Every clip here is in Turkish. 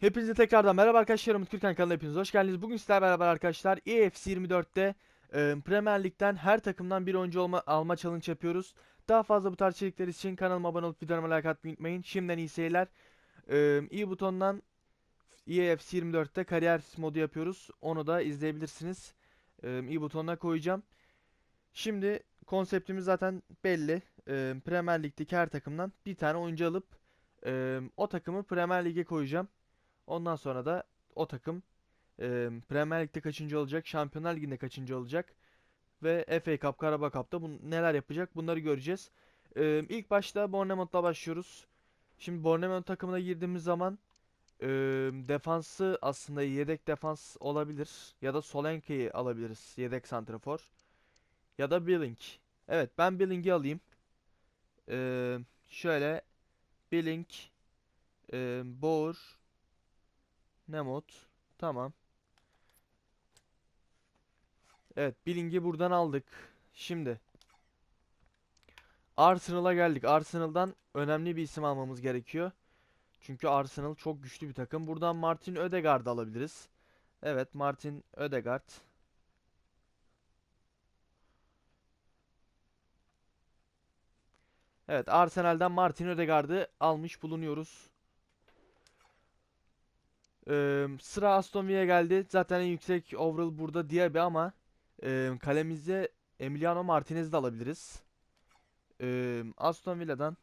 Hepinize tekrardan merhaba arkadaşlar. Umut Kürkan kanalına hepiniz hoş geldiniz. Bugün sizlerle beraber arkadaşlar EFC 24'te e, Premier Lig'den her takımdan bir oyuncu olma, alma challenge yapıyoruz. Daha fazla bu tarz içerikler için kanalıma abone olup videolarıma like atmayı unutmayın. Şimdiden iyi seyirler. E, i butonundan EFC 24'te kariyer modu yapıyoruz. Onu da izleyebilirsiniz. E, i butonuna koyacağım. Şimdi konseptimiz zaten belli. E, Premier Lig'deki her takımdan bir tane oyuncu alıp e, o takımı Premier Lig'e koyacağım. Ondan sonra da o takım e, Premier Lig'de kaçıncı olacak, Şampiyonlar Ligi'nde kaçıncı olacak ve FA Cup, Karabağ Cup'ta bun- neler yapacak bunları göreceğiz. E, ilk başta Bournemouth'la başlıyoruz. Şimdi Bournemouth takımına girdiğimiz zaman e, defansı aslında yedek defans olabilir ya da Solanke'yi alabiliriz yedek santrafor ya da Billing. Evet ben Billing'i alayım. E, şöyle Billing, e, Bour, Nemot. Tamam. Evet, Billing'i buradan aldık. Şimdi Arsenal'a geldik. Arsenal'dan önemli bir isim almamız gerekiyor. Çünkü Arsenal çok güçlü bir takım. Buradan Martin Ödegaard alabiliriz. Evet, Martin Ödegaard. Evet, Arsenal'dan Martin Ödegaard'ı almış bulunuyoruz. Ee, sıra Aston Villa'ya geldi. Zaten en yüksek overall burada Diaby ama e, kalemize Emiliano Martinez'i de alabiliriz. Ee, Aston Villa'dan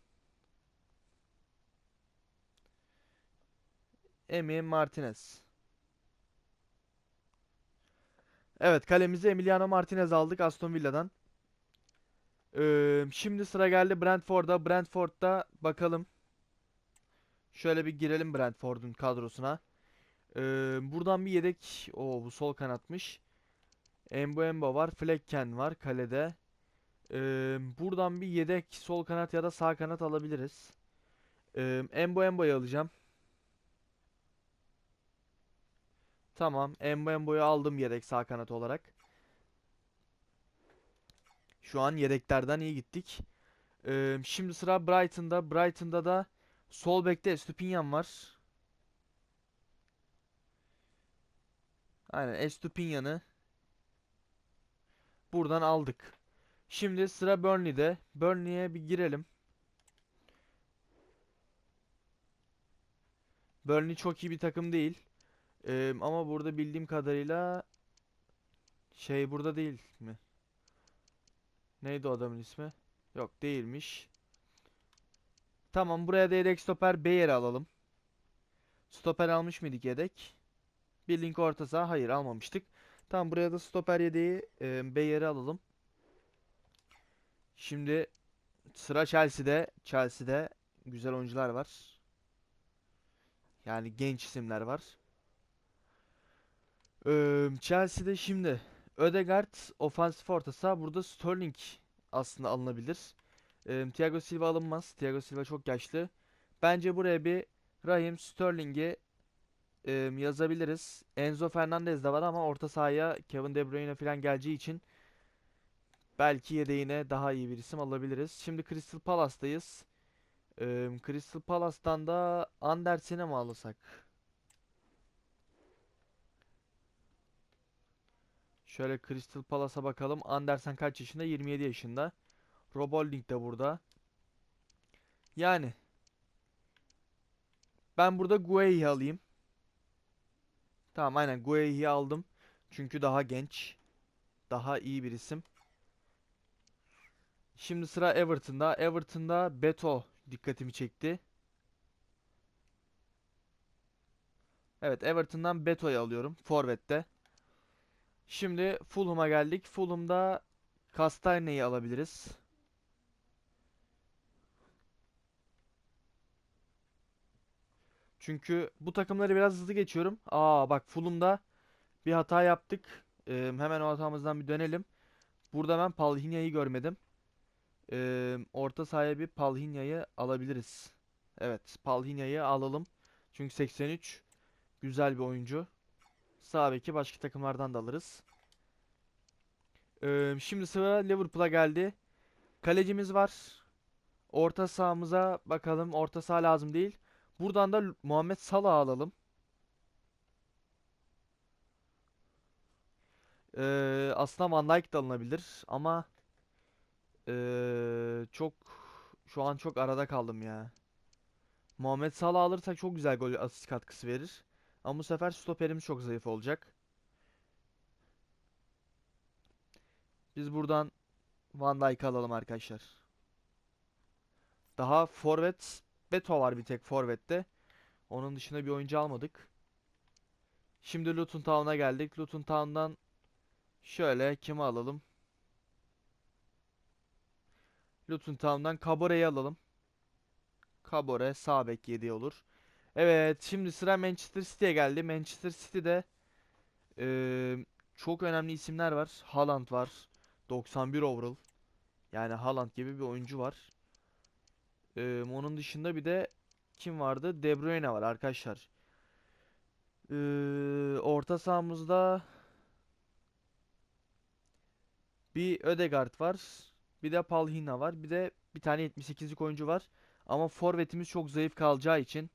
Emi Martinez. Evet kalemize Emiliano Martinez aldık Aston Villa'dan. Ee, şimdi sıra geldi Brentford'a. Brentford'da bakalım. Şöyle bir girelim Brentford'un kadrosuna. Ee, buradan bir yedek. O bu sol kanatmış. Embo var. Flekken var kalede. Ee, buradan bir yedek sol kanat ya da sağ kanat alabiliriz. Ee, Embo Embo'yu alacağım. Tamam. Embo Embo'yu aldım yedek sağ kanat olarak. Şu an yedeklerden iyi gittik. Ee, şimdi sıra Brighton'da. Brighton'da da sol bekte Estupinyan var. Aynen Estupinyan'ı buradan aldık. Şimdi sıra Burnley'de. Burnley'e bir girelim. Burnley çok iyi bir takım değil. Ee, ama burada bildiğim kadarıyla şey burada değil mi? Neydi o adamın ismi? Yok değilmiş. Tamam buraya da yedek stoper Bayer'i alalım. Stoper almış mıydık yedek? Bir link orta saha. Hayır almamıştık. Tamam buraya da stoper yedeği e, Bayer'i alalım. Şimdi sıra Chelsea'de. Chelsea'de güzel oyuncular var. Yani genç isimler var. Ee, Chelsea'de şimdi Ödegaard ofansif orta saha. Burada Sterling aslında alınabilir. Ee, Thiago Silva alınmaz. Thiago Silva çok yaşlı. Bence buraya bir Raheem Sterling'i e, yazabiliriz. Enzo Fernandez de var ama orta sahaya Kevin De Bruyne falan geleceği için belki yedeğine daha iyi bir isim alabiliriz. Şimdi Crystal Palace'tayız. E, Crystal Palace'tan da Andersen'e mi alırsak? Şöyle Crystal Palace'a bakalım. Andersen kaç yaşında? 27 yaşında. Rob Holding de burada. Yani ben burada Guehi alayım. Tamam aynen Guehi'yi aldım. Çünkü daha genç. Daha iyi bir isim. Şimdi sıra Everton'da. Everton'da Beto dikkatimi çekti. Evet Everton'dan Beto'yu alıyorum. Forvet'te. Şimdi Fulham'a geldik. Fulham'da Castagne'yi alabiliriz. Çünkü bu takımları biraz hızlı geçiyorum. Aa bak Fulham'da bir hata yaptık. Ee, hemen o hatamızdan bir dönelim. Burada ben Palhinha'yı görmedim. Ee, orta sahaya bir Palhinha'yı alabiliriz. Evet, Palhinha'yı alalım. Çünkü 83 güzel bir oyuncu. Sağ beki başka takımlardan da alırız. Ee, şimdi sıra Liverpool'a geldi. Kalecimiz var. Orta sahamıza bakalım. Orta saha lazım değil. Buradan da Muhammed Salah alalım. Ee, aslında Van Dijk de alınabilir ama ee, çok şu an çok arada kaldım ya. Muhammed Salah alırsak çok güzel gol asist katkısı verir. Ama bu sefer stoperimiz çok zayıf olacak. Biz buradan Van Dijk alalım arkadaşlar. Daha forvet Beto var bir tek forvette. Onun dışında bir oyuncu almadık. Şimdi Luton Town'a geldik. Luton Town'dan şöyle kimi alalım? Luton Town'dan Cabore'yi alalım. Cabore sağ bek 7 olur. Evet, şimdi sıra Manchester City'ye geldi. Manchester City'de eee, çok önemli isimler var. Haaland var. 91 overall. Yani Haaland gibi bir oyuncu var. Eee, onun dışında bir de kim vardı? De Bruyne var arkadaşlar. Eee, orta sahamızda bir Ødegaard var. Bir de Palhinha var. Bir de bir tane 78'lik oyuncu var. Ama forvetimiz çok zayıf kalacağı için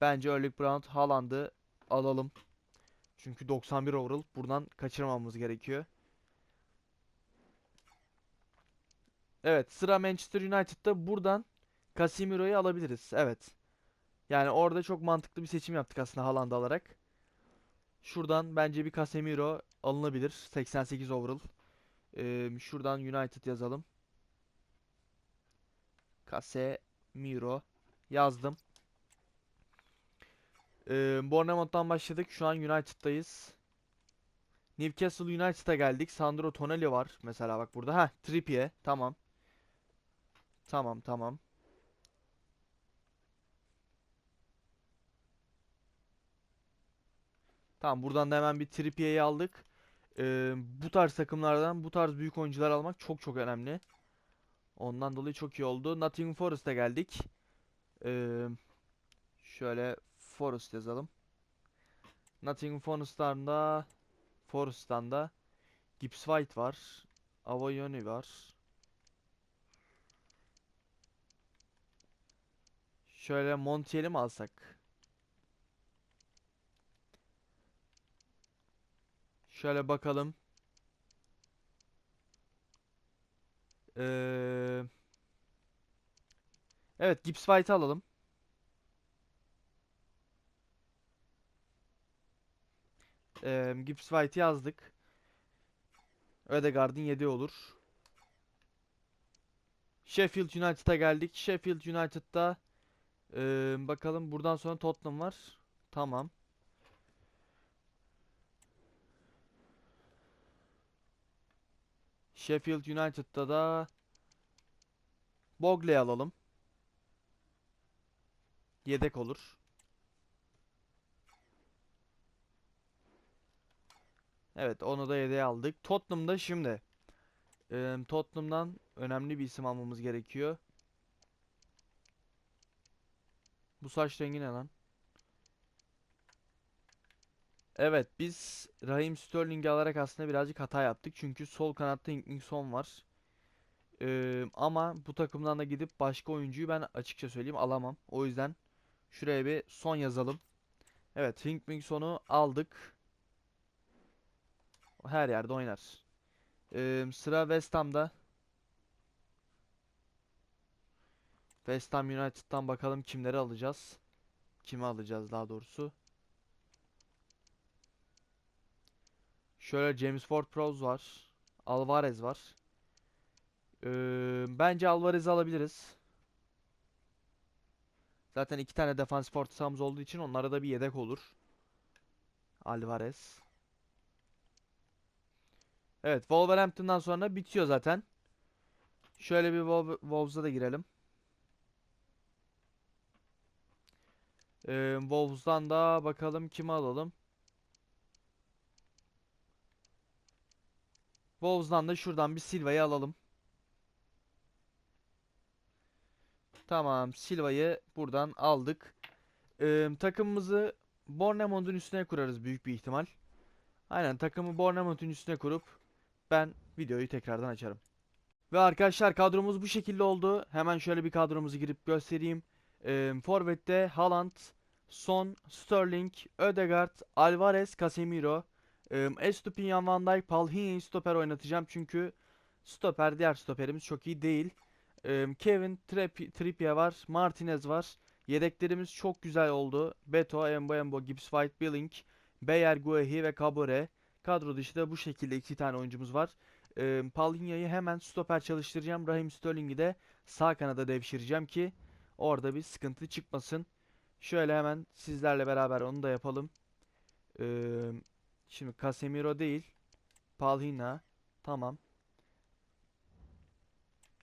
bence Erling Braut Haaland'ı alalım. Çünkü 91 overall buradan kaçırmamamız gerekiyor. Evet, sıra Manchester United'da buradan Casemiro'yu alabiliriz. Evet. Yani orada çok mantıklı bir seçim yaptık aslında Haaland'ı alarak. Şuradan bence bir Casemiro alınabilir. 88 overall. Ee, şuradan United yazalım. Casemiro yazdım. Ee, Bournemouth'tan başladık. Şu an United'dayız. Newcastle United'a geldik. Sandro Tonali var mesela bak burada. Ha, Trippier. Tamam. Tamam, tamam. Tamam, buradan da hemen bir Trippier'i aldık. Ee, bu tarz takımlardan bu tarz büyük oyuncular almak çok çok önemli. Ondan dolayı çok iyi oldu. Nottingham Forest'a geldik. Ee, şöyle Forest yazalım. Nottingham Forest'tan da Forest'tan da Gibbs White var. Avayoni var. Şöyle Montiel'i mi alsak? Şöyle bakalım. Ee, evet Gibbs White'ı alalım. Ee, Gibbs White'ı yazdık. Ödegaard'ın 7 olur. Sheffield United'a geldik. Sheffield United'da ee, bakalım buradan sonra Tottenham var. Tamam. Sheffield United'da da Bogley alalım. Yedek olur. Evet onu da yedeğe aldık. Tottenham'da şimdi eee, Tottenham'dan önemli bir isim almamız gerekiyor. Bu saç rengi ne lan? Evet biz Raheem Sterling'i alarak aslında birazcık hata yaptık. Çünkü sol kanatta Son var. Eee, ama bu takımdan da gidip başka oyuncuyu ben açıkça söyleyeyim alamam. O yüzden şuraya bir son yazalım. Evet Sonu aldık. Her yerde oynar. Eee, sıra West Ham'da. West Ham United'dan bakalım kimleri alacağız. Kimi alacağız daha doğrusu. Şöyle James Ward-Prowse var. Alvarez var. Ee, bence Alvarez'i alabiliriz. Zaten iki tane defans orta sahamız olduğu için onlara da bir yedek olur. Alvarez. Evet, Wolverhampton'dan sonra bitiyor zaten. Şöyle bir Wolv- Wolves'a da girelim. Ee, Wolves'dan da bakalım kimi alalım. Wolves'dan da şuradan bir Silva'yı alalım. Tamam, Silva'yı buradan aldık. Ee, takımımızı Bournemouth'un üstüne kurarız büyük bir ihtimal. Aynen takımı Bournemouth'un üstüne kurup ben videoyu tekrardan açarım. Ve arkadaşlar kadromuz bu şekilde oldu. Hemen şöyle bir kadromuzu girip göstereyim. Ee, Forvet'te Haaland, Son, Sterling, Ødegaard, Alvarez, Casemiro. Ee, Estupinian Van Dijk, Palhinha'yı stoper oynatacağım çünkü stoper diğer stoperimiz çok iyi değil. Kevin Trippi- Trippier var, Martinez var. Yedeklerimiz çok güzel oldu. Beto, Embo Gibbs White, Billing, Beyer, Guehi ve Kabore. Kadro dışı da bu şekilde iki tane oyuncumuz var. Palhinha'yı hemen stoper çalıştıracağım. Raheem Sterling'i de sağ kanada devşireceğim ki orada bir sıkıntı çıkmasın. Şöyle hemen sizlerle beraber onu da yapalım. Ee, şimdi Casemiro değil. Palhinha. Tamam.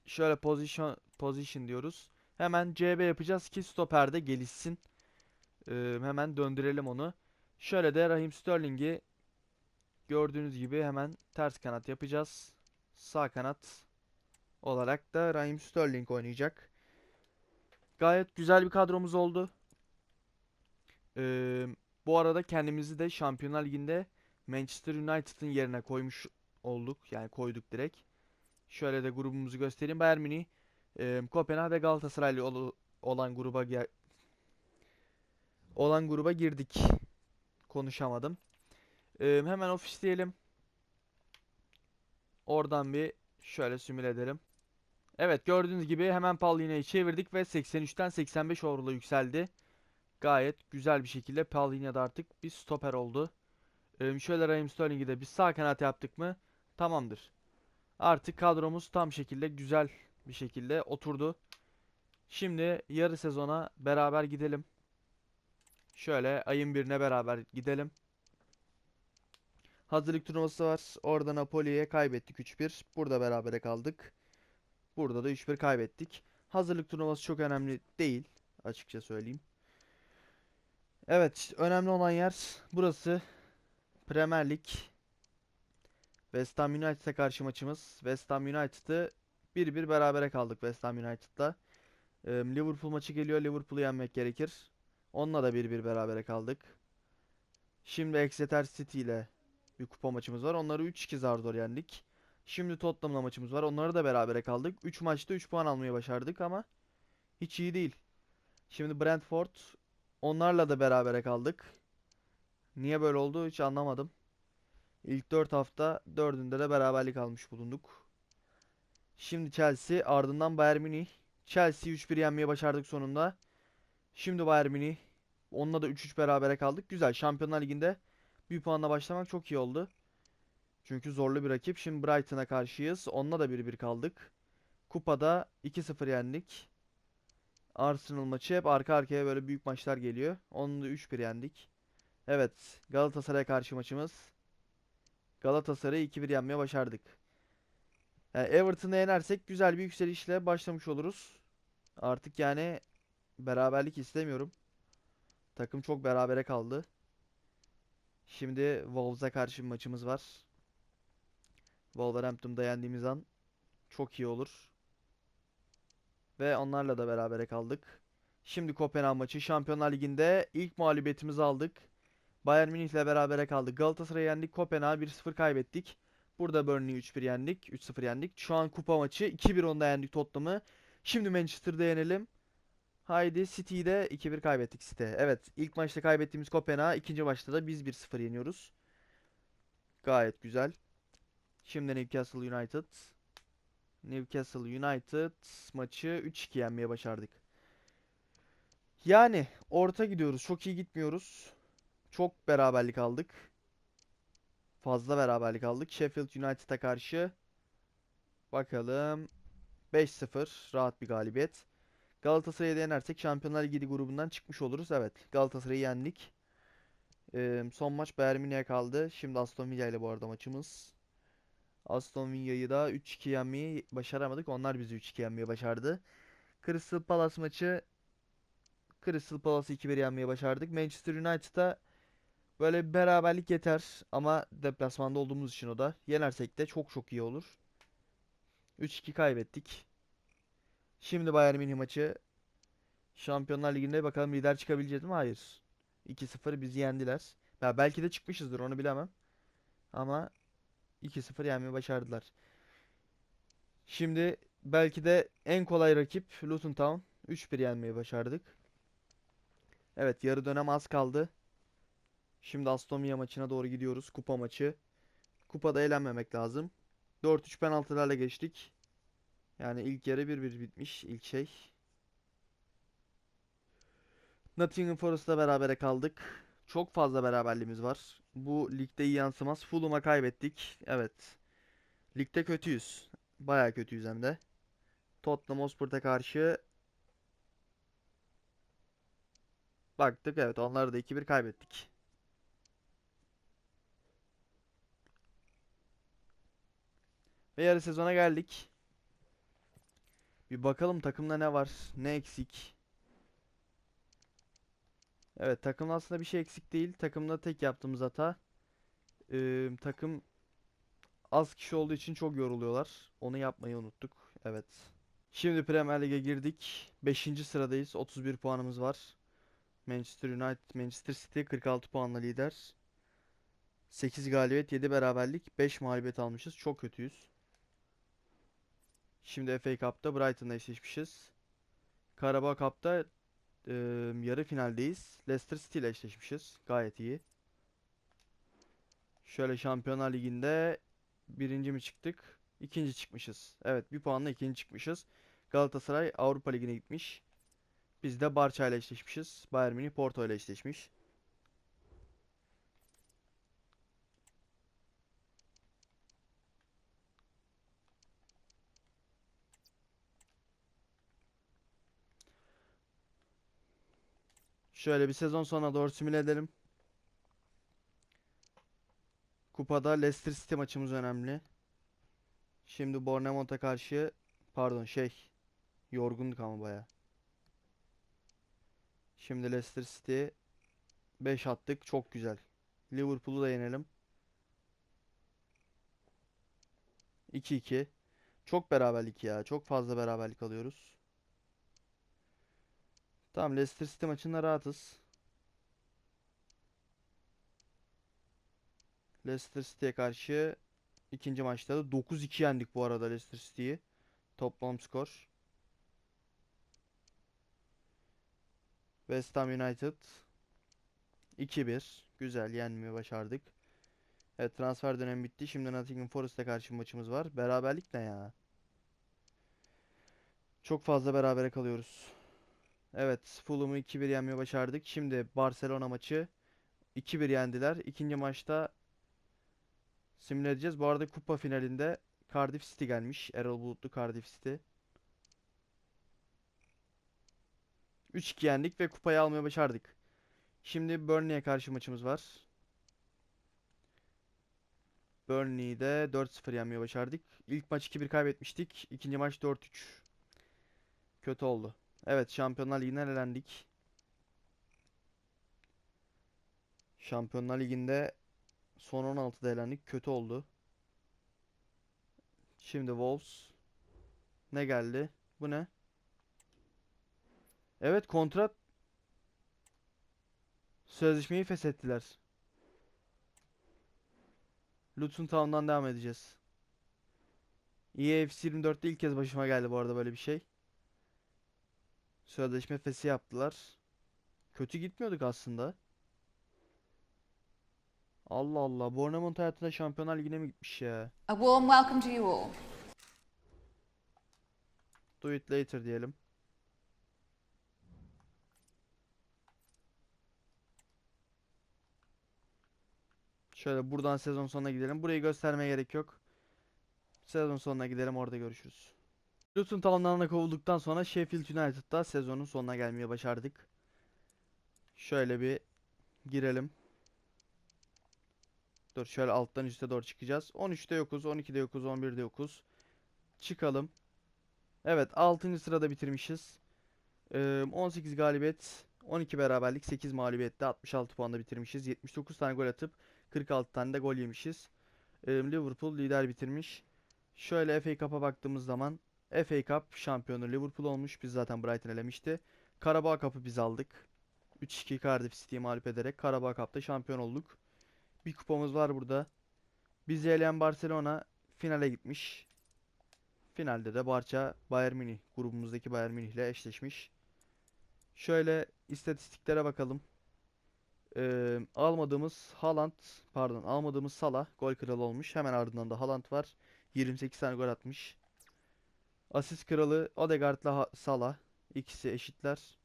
Şöyle position position diyoruz. Hemen CB yapacağız ki stoperde gelişsin. Ee, hemen döndürelim onu. Şöyle de Raheem Sterling'i gördüğünüz gibi hemen ters kanat yapacağız. Sağ kanat olarak da Raheem Sterling oynayacak. Gayet güzel bir kadromuz oldu. Ee, bu arada kendimizi de Şampiyonlar Ligi'nde Manchester United'ın yerine koymuş olduk. Yani koyduk direkt. Şöyle de grubumuzu göstereyim. Bayern Münih, e, Kopenhag ve Galatasaraylı ol- olan gruba olan gruba girdik. Konuşamadım. Ee, hemen ofis diyelim. Oradan bir şöyle simüle edelim. Evet gördüğünüz gibi hemen Paulinho'yu çevirdik ve 83'ten 85 overall'a yükseldi. Gayet güzel bir şekilde Paulinho da artık bir stoper oldu. Ee, şöyle Raheem Sterling'i de bir sağ kanat yaptık mı tamamdır. Artık kadromuz tam şekilde güzel bir şekilde oturdu. Şimdi yarı sezona beraber gidelim. Şöyle ayın birine beraber gidelim. Hazırlık turnuvası var. Orada Napoli'ye kaybettik 3-1. Burada berabere kaldık. Burada da 3-1 kaybettik. Hazırlık turnuvası çok önemli değil. Açıkça söyleyeyim. Evet. Önemli olan yer burası. Premier Lig. West Ham United'a karşı maçımız. West Ham United'ı 1-1 berabere kaldık West Ham United'la. Liverpool maçı geliyor. Liverpool'u yenmek gerekir. Onunla da 1-1 berabere kaldık. Şimdi Exeter City ile bir kupa maçımız var. Onları 3-2 zar zor yendik. Şimdi Tottenham'la maçımız var. Onları da berabere kaldık. 3 maçta 3 puan almayı başardık ama hiç iyi değil. Şimdi Brentford onlarla da berabere kaldık. Niye böyle oldu hiç anlamadım. İlk 4 hafta 4'ünde de beraberlik almış bulunduk. Şimdi Chelsea ardından Bayern Münih. Chelsea'yi 3-1 yenmeyi başardık sonunda. Şimdi Bayern Münih. Onunla da 3-3 berabere kaldık. Güzel. Şampiyonlar Ligi'nde bir puanla başlamak çok iyi oldu. Çünkü zorlu bir rakip. Şimdi Brighton'a karşıyız. Onunla da 1-1 kaldık. Kupada 2-0 yendik. Arsenal maçı hep arka arkaya böyle büyük maçlar geliyor. Onu da 3-1 yendik. Evet. Galatasaray'a karşı maçımız. Galatasaray'ı 2-1 yenmeye başardık. Yani Everton'ı yenersek güzel bir yükselişle başlamış oluruz. Artık yani beraberlik istemiyorum. Takım çok berabere kaldı. Şimdi Wolves'a karşı bir maçımız var. Wolverhampton'da yendiğimiz an çok iyi olur. Ve onlarla da berabere kaldık. Şimdi Kopenhag maçı Şampiyonlar Ligi'nde ilk mağlubiyetimizi aldık. Bayern Münih'le berabere kaldık. Galatasaray'ı yendik. Kopenhag'ı 1-0 kaybettik. Burada Burnley'i 3-1 yendik. 3-0 yendik. Şu an kupa maçı 2-1 onda yendik Tottenham'ı. Şimdi Manchester'da yenelim. Haydi City'yi de 2-1 kaybettik City. Evet ilk maçta kaybettiğimiz Kopenhag ikinci maçta da biz 1-0 yeniyoruz. Gayet güzel. Şimdi Newcastle United. Newcastle United maçı 3-2 yenmeye başardık. Yani orta gidiyoruz. Çok iyi gitmiyoruz. Çok beraberlik aldık. Fazla beraberlik aldık. Sheffield United'a karşı bakalım 5-0 rahat bir galibiyet. Galatasaray'ı yenersek Şampiyonlar Ligi grubundan çıkmış oluruz. Evet, Galatasaray'ı yendik. Ee, son maç Bayern kaldı. Şimdi Aston Villa ile bu arada maçımız. Aston Villa'yı da 3-2 yenmeyi başaramadık. Onlar bizi 3-2 yenmeyi başardı. Crystal Palace maçı Crystal Palace'ı 2-1 yenmeyi başardık. Manchester United'a böyle bir beraberlik yeter ama deplasmanda olduğumuz için o da yenersek de çok çok iyi olur. 3-2 kaybettik. Şimdi Bayern Münih maçı. Şampiyonlar Ligi'nde bakalım lider çıkabileceğiz mi? Hayır. 2-0 bizi yendiler. Ya belki de çıkmışızdır onu bilemem. Ama 2-0 yenmeyi başardılar. Şimdi belki de en kolay rakip Luton Town 3-1 yenmeyi başardık. Evet yarı dönem az kaldı. Şimdi Aston Villa maçına doğru gidiyoruz. Kupa maçı. Kupada eğlenmemek lazım. 4-3 penaltılarla geçtik. Yani ilk yarı 1-1 bitmiş ilk şey. Nottingham Forest'la berabere kaldık. Çok fazla beraberliğimiz var. Bu ligde iyi yansımaz. Fulham'a kaybettik. Evet. Ligde kötüyüz. Bayağı kötüyüz hem de. Tottenham Hotspur'a karşı baktık. Evet onları da 2-1 kaybettik. Ve yarı sezona geldik. Bir bakalım takımda ne var, ne eksik. Evet takımda aslında bir şey eksik değil. Takımda tek yaptığımız hata. eee, takım az kişi olduğu için çok yoruluyorlar. Onu yapmayı unuttuk. Evet. Şimdi Premier Lig'e girdik. 5. sıradayız. 31 puanımız var. Manchester United, Manchester City 46 puanla lider. 8 galibiyet, 7 beraberlik, 5 mağlubiyet almışız. Çok kötüyüz. Şimdi FA Cup'ta Brighton'la eşleşmişiz. Carabao Cup'ta eee, yarı finaldeyiz. Leicester City ile eşleşmişiz. Gayet iyi. Şöyle Şampiyonlar Ligi'nde birinci mi çıktık? İkinci çıkmışız. Evet bir puanla ikinci çıkmışız. Galatasaray Avrupa Ligi'ne gitmiş. Biz de Barça ile eşleşmişiz. Bayern Münih Porto ile eşleşmiş. Şöyle bir sezon sonuna doğru simüle edelim. Kupada Leicester City maçımız önemli. Şimdi Bournemouth'a karşı pardon şey yorgunduk ama baya. Şimdi Leicester City 5 attık çok güzel. Liverpool'u da yenelim. 2-2. Çok beraberlik ya. Çok fazla beraberlik alıyoruz. Tamam Leicester City maçında rahatız. Leicester City'ye karşı ikinci maçta da 9-2 yendik bu arada Leicester City'yi. Toplam skor. West Ham United 2-1. Güzel yenmeyi başardık. Evet transfer dönemi bitti. Şimdi Nottingham Forest'e karşı maçımız var. Beraberlik ne ya? Çok fazla berabere kalıyoruz. Evet, Fulham'ı 2-1 yenmeyi başardık. Şimdi Barcelona maçı 2-1 yendiler. İkinci maçta simüle edeceğiz. Bu arada kupa finalinde Cardiff City gelmiş. Erol Bulutlu Cardiff City. 3-2 yendik ve kupayı almayı başardık. Şimdi Burnley'e karşı maçımız var. Burnley'de 4-0 yenmeyi başardık. İlk maç 2-1 kaybetmiştik. İkinci maç 4-3. Kötü oldu. Evet, Şampiyonlar Ligi'nden elendik. Şampiyonlar Ligi'nde son 16'da elendik. Kötü oldu. Şimdi Wolves. Ne geldi? Bu ne? Evet, kontrat sözleşmeyi feshettiler. Luton Town'dan devam edeceğiz. EAFC 24'te ilk kez başıma geldi bu arada böyle bir şey. Sözleşme fesi yaptılar. Kötü gitmiyorduk aslında. Allah Allah. Bournemouth hayatında Şampiyonlar Ligi'ne mi gitmiş ya? A warm welcome to you all. Do it later diyelim. Şöyle buradan sezon sonuna gidelim. Burayı göstermeye gerek yok. Sezon sonuna gidelim orada görüşürüz. Luton Town'dan kovulduktan sonra Sheffield United'da sezonun sonuna gelmeye başardık. Şöyle bir girelim. Dur şöyle alttan üste doğru çıkacağız. 13'te yokuz, 12'de yokuz, 11'de yokuz. Çıkalım. Evet 6. sırada bitirmişiz. Ee, 18 galibiyet, 12 beraberlik, 8 mağlubiyette 66 puanla bitirmişiz. 79 tane gol atıp 46 tane de gol yemişiz. Ee, Liverpool lider bitirmiş. Şöyle FA Cup'a baktığımız zaman FA Cup şampiyonu Liverpool olmuş. Biz zaten Brighton elemişti. Karabağ Cup'ı biz aldık. 3-2 Cardiff City'yi mağlup ederek Karabağ Cup'ta şampiyon olduk. Bir kupamız var burada. Bizi eleyen Barcelona finale gitmiş. Finalde de Barça Bayern Münih grubumuzdaki Bayern Münih ile eşleşmiş. Şöyle istatistiklere bakalım. Ee, almadığımız Haaland, pardon, almadığımız Salah gol kralı olmuş. Hemen ardından da Haaland var. 28 tane gol atmış. Asist kralı Odegaard'la Salah. İkisi eşitler.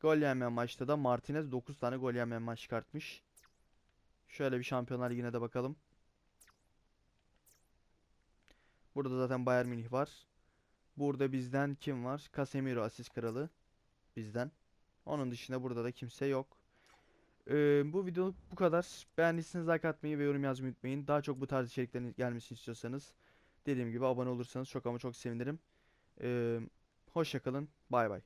Gol yemeyen maçta da Martinez 9 tane gol yemeyen maç çıkartmış. Şöyle bir Şampiyonlar Ligi'ne de bakalım. Burada zaten Bayern Münih var. Burada bizden kim var? Casemiro asist kralı. Bizden. Onun dışında burada da kimse yok. Ee, bu videoluk bu kadar. Beğendiyseniz like atmayı ve yorum yazmayı unutmayın. Daha çok bu tarz içeriklerin gelmesini istiyorsanız dediğim gibi abone olursanız çok ama çok sevinirim. Ee, hoşça kalın. Bay bay.